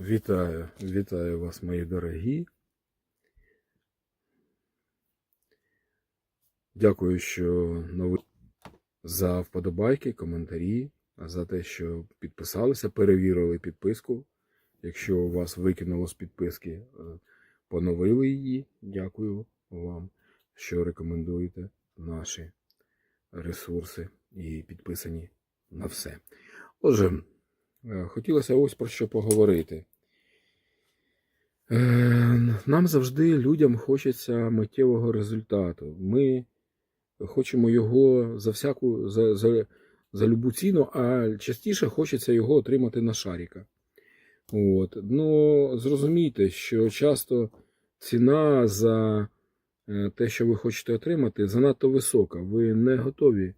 Вітаю, вітаю вас, мої дорогі. Дякую, що нови за вподобайки, коментарі, за те, що підписалися, перевірили підписку. Якщо у вас викинуло з підписки, е, поновили її. Дякую вам, що рекомендуєте наші ресурси і підписані на все. Отже, хотілося ось про що поговорити. Е, Нам завжди людям хочеться миттєвого результату. Ми хочемо його за всяку за, за, за любу ціну, а частіше хочеться його отримати на шаріка. От. Ну, зрозумійте, що часто ціна за е, те, що ви хочете отримати, занадто висока. Ви не готові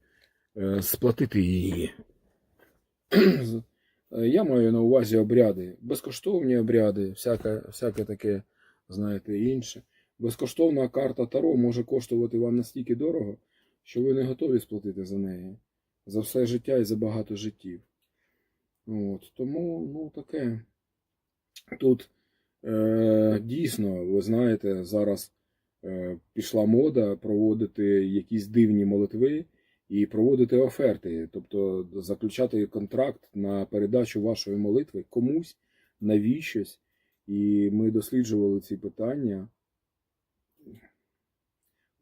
е, сплатити її. Е, Я маю на увазі обряди, безкоштовні обряди, всяке, всяке таке, знаєте, інше. Безкоштовна карта Таро може коштувати вам настільки дорого, що ви не готові сплатити за неї за все життя і за багато життів. От, тому, ну, таке. Тут е, дійсно, ви знаєте, зараз е, пішла мода проводити якісь дивні молитви і проводити оферти, тобто заключати контракт на передачу вашої молитви комусь навіщось. І ми досліджували ці питання.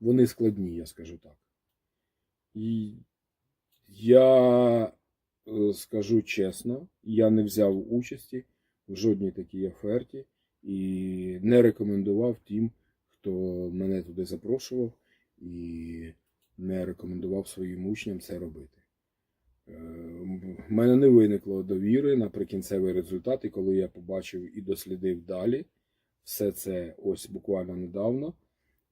Вони складні, я скажу так. І я е, скажу чесно, я не взяв участі в жодній такій оферті і не рекомендував тим, хто мене туди запрошував, і не рекомендував своїм учням це робити. Е, В мене не виникло довіри на прикінцевий результат, і коли я побачив і дослідив далі все це ось буквально недавно,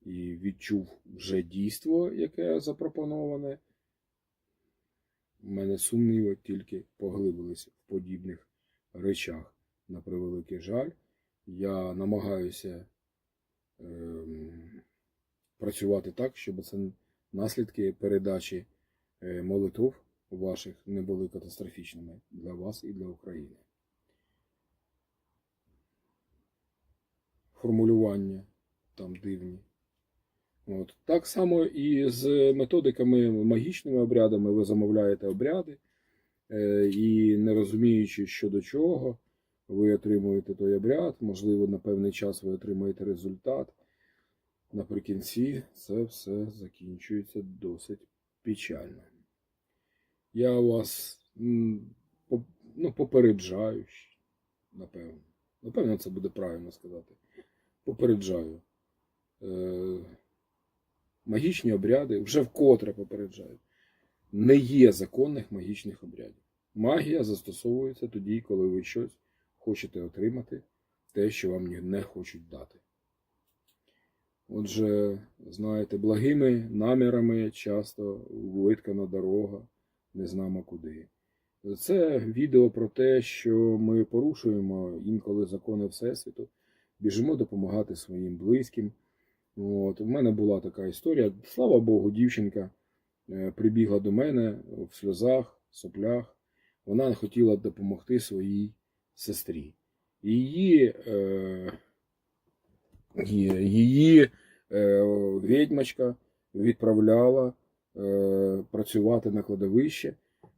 і відчув вже дійство, яке запропоноване, у мене сумніви тільки поглибилися в подібних речах. На превеликий жаль, я намагаюся ем, працювати так, щоб це наслідки передачі е, молитв ваших не були катастрофічними для вас і для України. Формулювання там дивні. От. Так само і з методиками магічними обрядами ви замовляєте обряди, е, і не розуміючи, що до чого, ви отримуєте той обряд, можливо, на певний час ви отримаєте результат. Наприкінці це все закінчується досить печально. Я вас ну, попереджаю, напевно. Напевно, це буде правильно сказати. Попереджаю. Е, магічні обряди, вже вкотре попереджаю, не є законних магічних обрядів. Магія застосовується тоді, коли ви щось хочете отримати, те, що вам не хочуть дати. Отже, знаєте, благими намірами часто виткана дорога не знамо куди. Це відео про те, що ми порушуємо інколи закони Всесвіту, біжимо допомагати своїм близьким. От, у мене була така історія. Слава Богу, дівчинка е, прибігла до мене в сльозах, соплях. Вона хотіла допомогти своїй сестрі. Її, е, її, е, відьмачка відправляла е, працювати на кладовище.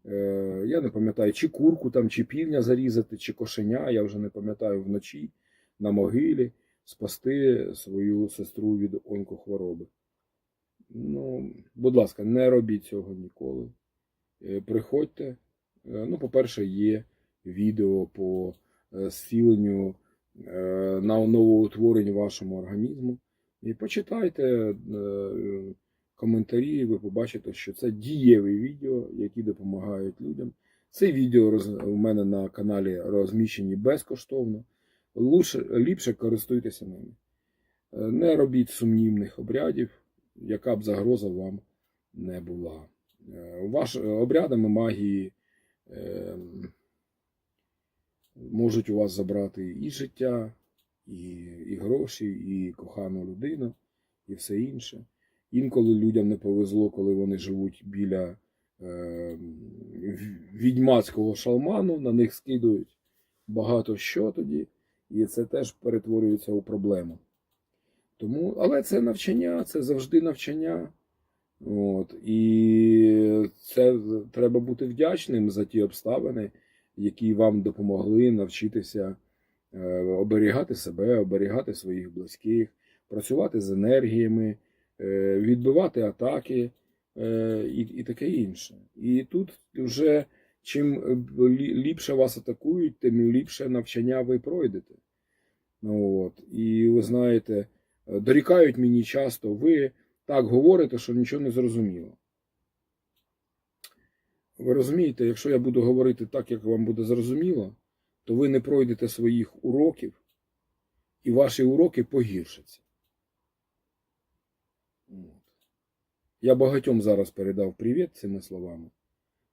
Е, я не пам'ятаю, чи курку там, чи півня зарізати, чи кошеня, я вже не пам'ятаю вночі на могилі спасти свою сестру від онкохвороби. Ну, будь ласка, не робіть цього ніколи. Приходьте. Ну, по-перше, є відео по зціленню на новоутворенню вашому організму. І почитайте е, коментарі, ви побачите, що це дієві відео, які допомагають людям. Це відео у мене на каналі розміщені безкоштовно. Лучше, ліпше користуйтеся ними. Е, Не робіть сумнівних обрядів, яка б загроза вам не була. Е, Ваш, обрядами магії е, можуть у вас забрати і життя, і, і гроші, і кохану людину, і все інше. Інколи людям не повезло, коли вони живуть біля е, відьмацького шалману, на них скидують багато що тоді. І це теж перетворюється у проблему. Тому, але це навчання, це завжди навчання. От, і це треба бути вдячним за ті обставини, які вам допомогли навчитися е, оберігати себе, оберігати своїх близьких, працювати з енергіями, е, відбивати атаки е, і, таке інше. І тут вже чим ліпше вас атакують, тим ліпше навчання ви пройдете. Ну, от. І ви знаєте, дорікають мені часто, ви так говорите, що нічого не зрозуміло. Ви розумієте, якщо я буду говорити так, як вам буде зрозуміло, то ви не пройдете своїх уроків, і ваші уроки погіршаться. Я багатьом зараз передав привіт цими словами.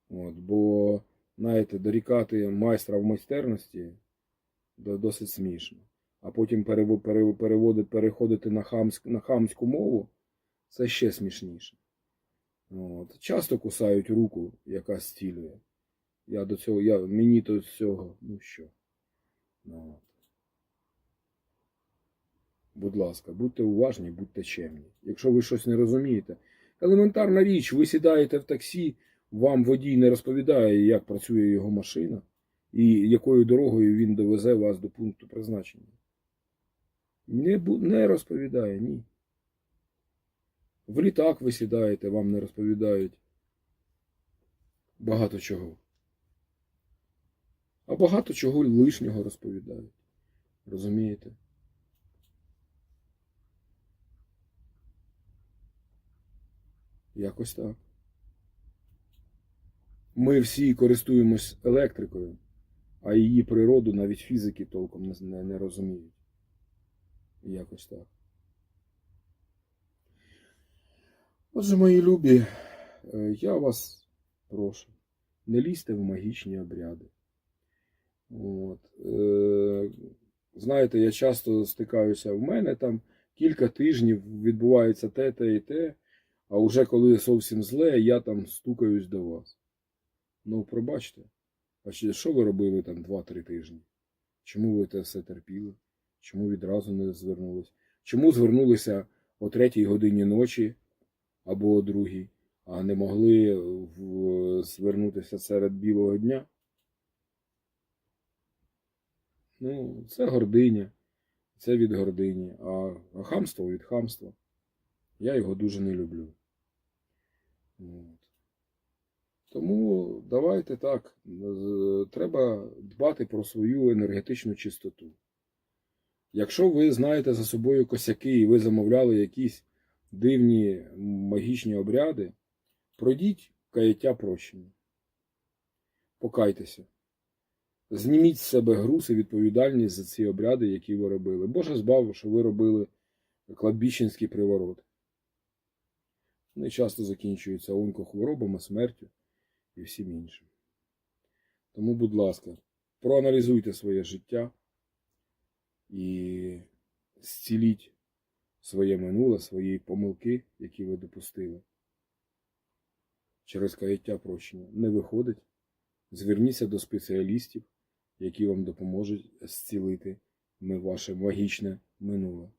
От, бо, знаєте, дорікати майстра в майстерності досить смішно. А потім переводити, переходити на, хамськ, на хамську мову це ще смішніше. От. Часто кусають руку, яка зцілює. Я до цього, я, мені до цього, ну що. От. Будь ласка, будьте уважні, будьте чемні. Якщо ви щось не розумієте, елементарна річ, ви сідаєте в таксі, вам водій не розповідає, як працює його машина і якою дорогою він довезе вас до пункту призначення. Не, не розповідає, ні. В літак ви сідаєте, вам не розповідають багато чого. А багато чого лишнього розповідають. Розумієте? Якось так. Ми всі користуємось електрикою, а її природу навіть фізики толком не, не, розуміють. Якось так. Отже, мої любі, е, я вас прошу, не лізьте в магічні обряди. От. Е, Знаєте, я часто стикаюся в мене там кілька тижнів відбувається те, те і те, а вже коли зовсім зле, я там стукаюсь до вас. Ну, пробачте, а що ви робили там 2-3 тижні? Чому ви те все терпіли? Чому відразу не звернулись? Чому звернулися о третій годині ночі або о другій, а не могли в- звернутися серед білого дня? Ну, це гординя, це від гордині, а хамство від хамства. Я його дуже не люблю. От. Тому давайте так. Треба дбати про свою енергетичну чистоту. Якщо ви знаєте за собою косяки і ви замовляли якісь дивні магічні обряди, пройдіть каяття прощення. Покайтеся. Зніміть з себе груз і відповідальність за ці обряди, які ви робили. Боже збав, що ви робили кладбіщенський приворот. Вони часто закінчуються онкохворобами, смертю і всім іншим. Тому, будь ласка, проаналізуйте своє життя і зціліть своє минуле, свої помилки, які ви допустили. Через каяття прощення не виходить. Зверніться до спеціалістів, які вам допоможуть зцілити ваше магічне минуле.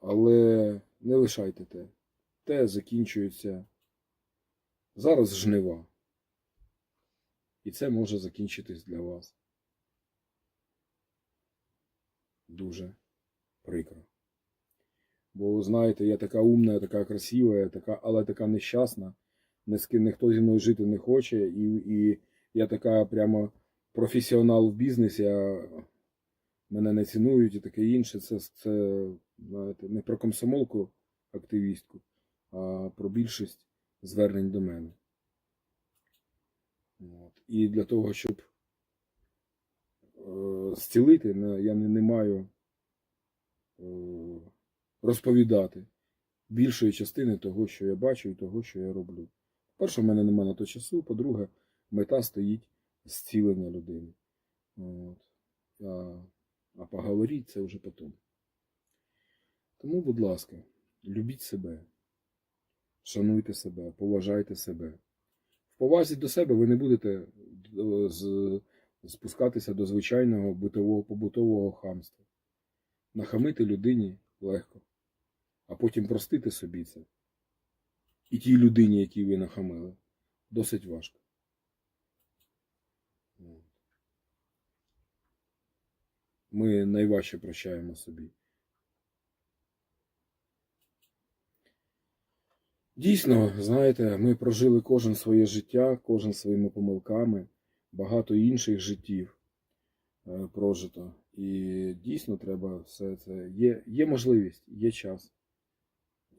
Але не лишайте те. Те закінчується зараз жнива. І це може закінчитись для вас. Дуже прикро. Бо, знаєте, я така умна, така красива, я така, але така нещасна. Ніхто зі мною жити не хоче, і, і я така прямо професіонал в бізнесі, а мене не цінують і таке інше. Це, це знаєте, не про комсомолку активістку, а про більшість звернень до мене. От. І для того, щоб е, зцілити, я не, не маю е, розповідати більшої частини того, що я бачу, і того, що я роблю. По-перше, в мене немає на то часу. По-друге, мета стоїть зцілення людини. От. А, а поговоріть це вже потім. Тому, будь ласка, любіть себе, шануйте себе, поважайте себе. В повазі до себе ви не будете е, спускатися до звичайного битового побутового хамства. Нахамити людині легко, а потім простити собі це. І тій людині, якій ви нахамили, досить важко. Ми найважче прощаємо собі. Дійсно, знаєте, ми прожили кожен своє життя, кожен своїми помилками, багато інших життів е, прожито. І дійсно треба все це. Є, є можливість, є час,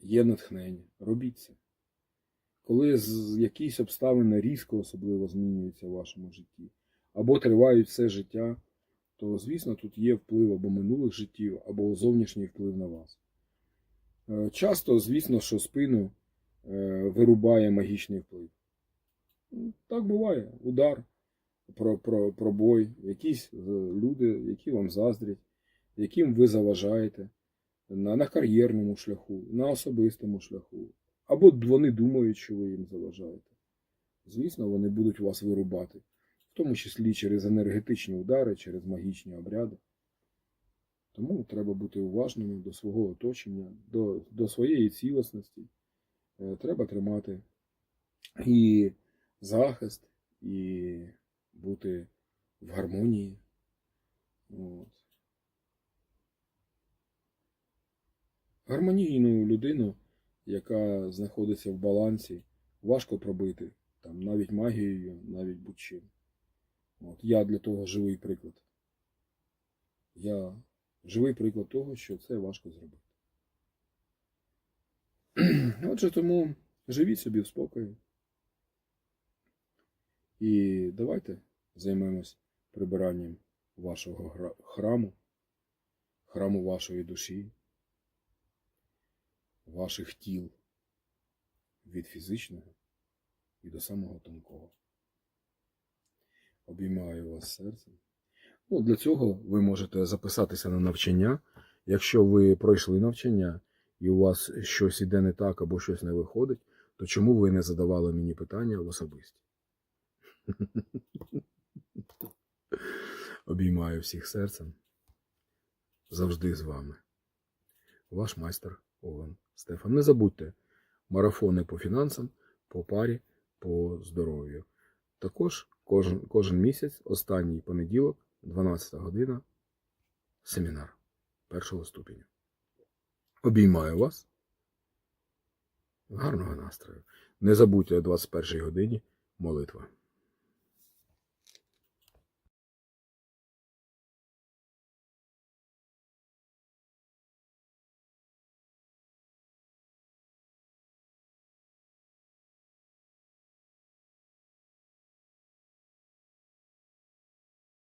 є натхнення. Робіть це. Коли з якісь обставини різко особливо змінюються в вашому житті, або тривають все життя, то, звісно, тут є вплив або минулих життів, або зовнішній вплив на вас. Е, Часто, звісно, що спину е, вирубає магічний вплив. Ну, Так буває. Удар, про, про, пробой, якісь е, люди, які вам заздрять, яким ви заважаєте на, на кар'єрному шляху, на особистому шляху. Або вони думають, що ви їм заважаєте. Звісно, вони будуть вас вирубати, в тому числі через енергетичні удари, через магічні обряди. Тому треба бути уважними до свого оточення, до, до своєї цілісності. Е, Треба тримати і захист, і бути в гармонії. От. Гармонійну людину, яка знаходиться в балансі, важко пробити, там, навіть магією, навіть будь-чим. От. Я для того живий приклад. Я живий приклад того, що це важко зробити. Отже, тому живіть собі в спокої. І давайте займемось прибиранням вашого храму, храму вашої душі, ваших тіл від фізичного і до самого тонкого. Обіймаю вас серцем. Ну, для цього ви можете записатися на навчання. Якщо ви пройшли навчання і у вас щось іде не так або щось не виходить, то чому ви не задавали мені питання в особисті? Обіймаю всіх серцем. Завжди з вами. Ваш майстер Овен Стефан. Не забудьте марафони по фінансам, по парі, по здоров'ю. Також кожен, кожен місяць, останній понеділок, 12 година, семінар першого ступеня. Обіймаю вас. Гарного настрою. Не забудьте о 21 годині молитва.